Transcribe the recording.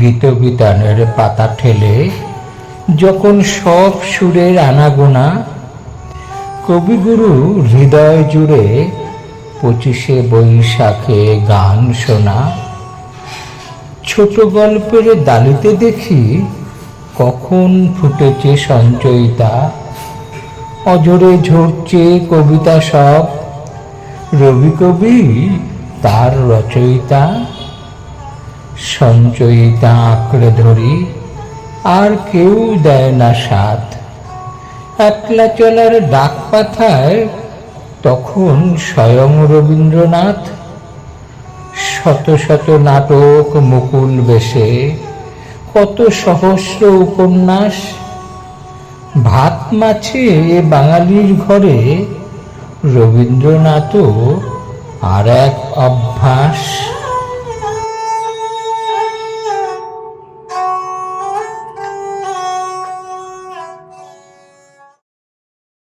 গীতবিতানের পাতা ঠেলে যখন সব সুরের আনাগোনা, কবিগুরু হৃদয় জুড়ে পঁচিশে বৈশাখে গান শোনা। ছোট গল্পের দালিতে দেখি কখন ফুটেছে সঞ্চয়িতা। অজরে ঝরছে কবিতা সব, রবি কবি তার রচয়িতা। সঞ্চয়িতা আঁকড়ে ধরি, আর কেউ দেয় না সাথ একলা চলার ডাক পাথায় তখন স্বয়ং রবীন্দ্রনাথ। শত শত নাটক মুকুল বেশে, কত সহস্র উপন্যাস। ভাত মাছে বাঙালির ঘরে, রবীন্দ্রনাথও আর এক